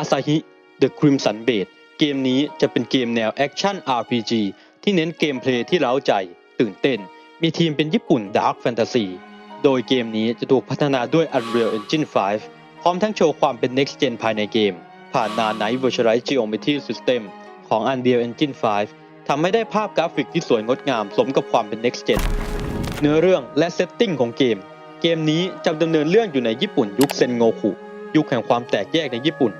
Asahi The Crimson Blade เกมนี้จะเป็นเกมแนวแอคชั่น RPG ที่เน้นเกมเพลย์ที่เร้าใจ ตื่นเต้น มีทีมเป็นญี่ปุ่น Dark Fantasy โดยเกมนี้จะถูกพัฒนาด้วย Unreal Engine 5 พร้อมทั้งโชว์ความเป็น Next Gen ภายในเกม ผ่าน Nana Virtualized Geometry System ของ Unreal Engine 5 ทำให้ได้ภาพกราฟิกที่สวยงดงามสมกับความเป็น Next Gen เนื้อเรื่องและเซตติ้งของเกม เกมนี้จะดำเนินเรื่องอยู่ในญี่ปุ่นยุคเซนโงคุยุคแห่งความแตกแยกในญี่ปุ่น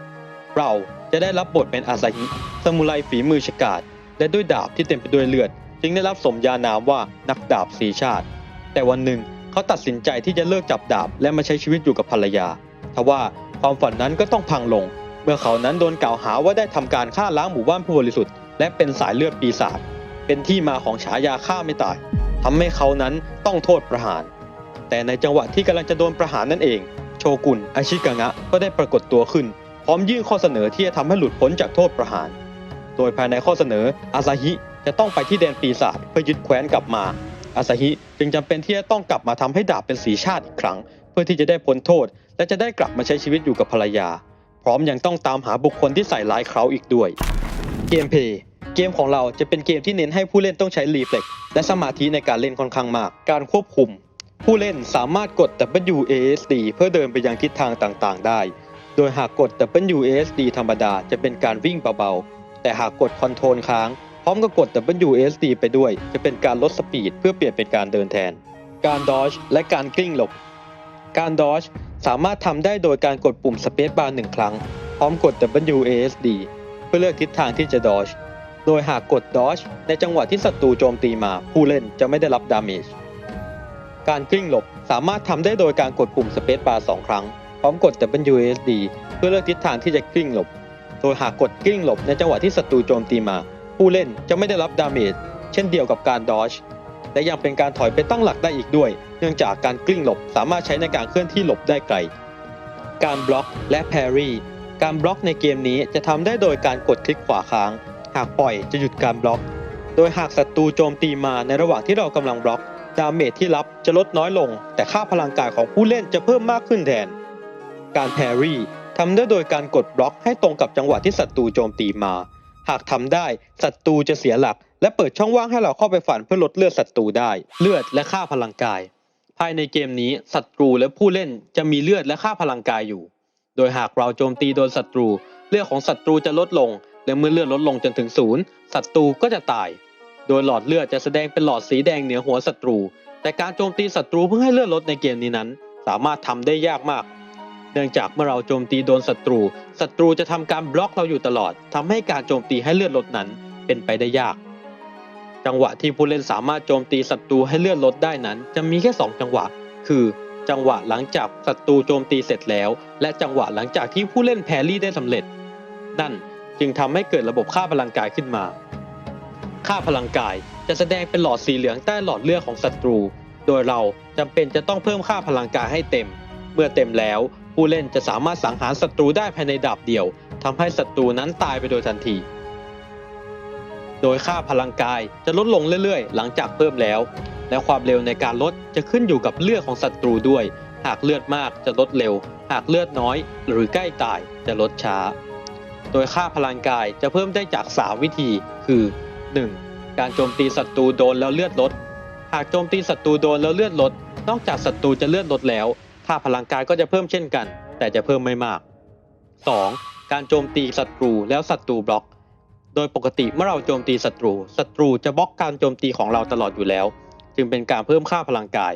เราจะได้รับบทเป็นอาซาฮิซามูไรฝีมือฉกาจและด้วยดาบที่เต็มไปด้วยเลือด จึงได้รับสมญานามว่านักดาบสีชาติ แต่วันหนึ่งเขาตัดสินใจที่จะเลิกจับดาบและมาใช้ชีวิตอยู่กับภรรยาทว่าความฝันนั้นก็ต้องพังลง เมื่อเขานั้นโดนกล่าวหาว่าได้ทำการฆ่าล้างหมู่บ้านผู้บริสุทธิ์และเป็นสายเลือดปีศาจเป็นที่มาของฉายาฆ่าไม่ตายทำให้เขานั้นต้องโทษประหาร แต่ในจังหวะที่กำลังจะโดนประหารนั่นเอง โชกุนอาชิกางะก็ได้ปรากฏตัวขึ้น พร้อมยื่นข้อเสนอที่จะทำให้หลุดพ้นจากโทษประหาร โดยภายในข้อเสนออาซาฮิจะต้องไปที่แดนปีศาจเพื่อยึดแคว้นกลับมา อาซาฮิจึงจำเป็นที่จะต้องกลับมาทำให้ดาบเป็นสีชาติอีกครั้ง เพื่อที่จะได้พ้นโทษ และจะได้กลับมาใช้ชีวิตอยู่กับภรรยา พร้อมยังต้องตามหาบุคคลที่ใส่ร้ายเขาอีกด้วย เกมเพย์เกมของเราจะเป็นเกมที่เน้นให้ผู้เล่นต้องใช้รีเฟล็กและสมาธิในการเล่นค่อนข้างมาก การควบคุม ผู้เล่นสามารถกด WASD เพื่อเดินไปยังทิศทางต่างๆ ได้ โดยหากกด WASD ธรรมดาจะเป็นการวิ่งเบาๆ แต่หากกดคอนโทรลค้าง พร้อมกับกด WASD ไปด้วย จะเป็นการลดสปีดเพื่อเปลี่ยนเป็นการเดินแทน การดอ e และการกลิ้งหลบ การดอ e สามารถทำได้โดยการกดปุ่ม Space Bar หนึ่งครั้ง พร้อมกด WASD เพื่อเลือกทิศทางที่จะดอ e โดยหากกดดอ e ในจังหวะที่ศัตรูโจมตีมา ผู้เล่นจะไม่ได้รับดาเมจ การกลิ้งหลบสามารถทำได้โดยการกดปุ่ม Space Bar สองครั้ง พร้อมกด WASD เพื่อเลือกทิศทางที่จะกลิ้งหลบ โดยหากกดกลิ้งหลบในจังหวะที่ศัตรูโจมตีมา ผู้เล่นจะไม่ได้รับดาเมจเช่นเดียวกับการดอ e และยังเป็นการถอยไปตั้งหลักได้อีกด้วย เนื่องจากการกลิ้งหลบสามารถใช้ในการเคลื่อนที่หลบได้ไกล การบล็อกและแพรรี่ การบล็อกในเกมนี้จะทำได้โดยการกดคลิกขวาค้าง หากปล่อยจะหยุดการบล็อก โดยหากศัตรูโจมตีมาในระหว่างที่เรากำลังบล็อก ดาเมจที่รับจะลดน้อยลง แต่ค่าพลังกายของผู้เล่นจะเพิ่มมากขึ้นแทน การแพรี่ทำได้โดยการกดบล็อกให้ตรงกับจังหวะที่ศัตรูโจมตีมา หากทำได้ศัตรูจะเสียหลัก และเปิดช่องว่างให้เราเข้าไปฝันเพื่อลดเลือดศัตรูได้ เลือดและค่าพลังกาย ภายในเกมนี้ศัตรูและผู้เล่นจะมีเลือดและค่าพลังกายอยู่ โดยหากเราโจมตีโดนศัตรู เลือดของศัตรูจะลดลง และเมื่อเลือดลดลงจนถึงศูนย์ศัตรูก็จะตาย โดยหลอดเลือดจะแสดงเป็นหลอดสีแดงเหนือหัวศัตรู แต่การโจมตีศัตรูเพื่อให้เลือดลดในเกมนี้นั้น สามารถทำได้ยากมาก เนื่องจากเมื่อเราโจมตีโดนศัตรู ศัตรูจะทำการบล็อกเราอยู่ตลอดทำให้การโจมตีให้เลือดลดนั้นเป็นไปได้ยาก จังหวะที่ผู้เล่นสามารถโจมตีศัตรูให้เลือดลดได้นั้น จะมีแค่ 2 จังหวะ คือ จังหวะหลังจากศัตรูโจมตีเสร็จแล้ว และจังหวะหลังจากที่ผู้เล่นแพรรี่ได้สำเร็จ นั่นจึงทำให้เกิดระบบค่าพลังกายขึ้นมา ค่าพลังกายจะแสดงเป็นหลอดสีเหลืองใต้หลอดเลือดของศัตรู โดยเราจำเป็นจะต้องเพิ่มค่าพลังกายให้เต็ม เมื่อเต็มแล้ว ผู้เล่นจะสามารถสังหารศัตรูได้ภายในดาบเดียวทำให้ศัตรูนั้นตายไปโดยทันที โดยค่าพลังกายจะลดลงเรื่อยๆ หลังจากเพิ่มแล้ว และความเร็วในการลดจะขึ้นอยู่กับเลือดของศัตรูด้วย หากเลือดมากจะลดเร็ว หากเลือดน้อย หรือใกล้ตายจะลดช้า โดยค่าพลังกายจะเพิ่มได้จาก 3 วิธี คือ 1. การโจมตีศัตรูโดนแล้วเลือดลด หากโจมตีศัตรูโดนแล้วเลือดลด นอกจากศัตรูจะเลือดลดแล้ว ค่าพลังกายก็จะเพิ่มเช่นกัน แต่จะเพิ่มไม่มาก 2. การโจมตีศัตรูแล้วศัตรูบล็อก โดยปกติเมื่อเราโจมตีศัตรูศัตรูจะบล็อกการโจมตีของเราตลอดอยู่แล้ว จึงเป็นการเพิ่มค่าพลังกาย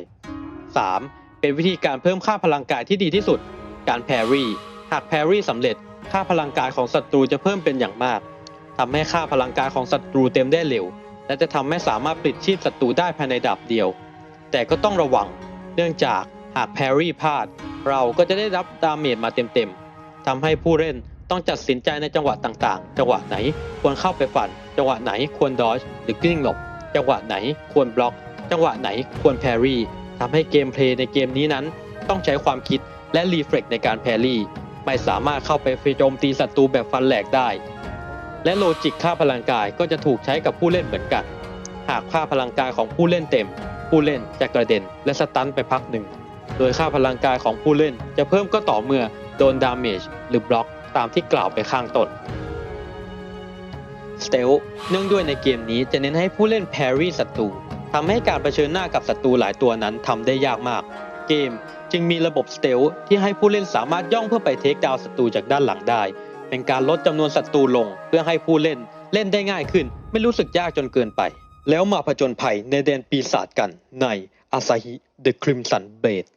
3. เป็นวิธีการเพิ่มค่าพลังกายที่ดีที่สุด การแพรรี่หากแพรรี่สำเร็จค่าพลังกายของศัตรูจะเพิ่มเป็นอย่างมากทำให้ค่าพลังกายของศัตรูเต็มได้เร็ว และจะทำให้สามารถปลิดชีพศัตรูได้ภายในดับเดียว แต่ก็ต้องระวัง เนื่องจาก หากแพรรี่พลาด เราก็จะได้รับดาเมจมาเต็มๆทำให้ผู้เล่นต้องจัดสินใจในจังหวะต่างๆ จังหวะไหนควรเข้าไปฝัน จังหวะไหนควรดอ e หรือกลิ้งหลบ จังหวะไหนควรบล็อก จังหวะไหนควรแพรรี่ทำให้เกมเพลย์ในเกมนี้นั้น ต้องใช้ความคิดและรีเฟล็กในการแพรรี่ ไม่สามารถเข้าไปโจมตีศัตรูแบบฟันแหลกได้ และโลจิกค่าพลังกายก็จะถูกใช้กับผู้เล่นเหมือนกัน หากค่าพลังกายของผู้เล่นเต็ม ผู้เล่นจะกระเด็นและสตันไปพักหนึ่ง โดยค่าพลังกายของผู้เล่นจะเพิ่มก็ต่อเมื่อโดนดาเมจหรือบล็อกตามที่กล่าวไปข้างต้นสเตลเนื่องด้วยในเกมนี้จะเน้นให้ผู้เล่นแพรี่ศัตรูทำให้การเผชิญหน้ากับศัตรูหลายตัวนั้นทำได้ยากมาก เกมจึงมีระบบสเตลที่ให้ผู้เล่นสามารถย่องเพื่อไปเทคดาวศัตรูจากด้านหลังได้ เป็นการลดจำนวนศัตรูลงเพื่อให้ผู้เล่นเล่นได้ง่ายขึ้น ไม่รู้สึกยากจนเกินไป แล้วมาผจญภัยในแดนปีศาจกันในอาซาฮิ The Crimson Blade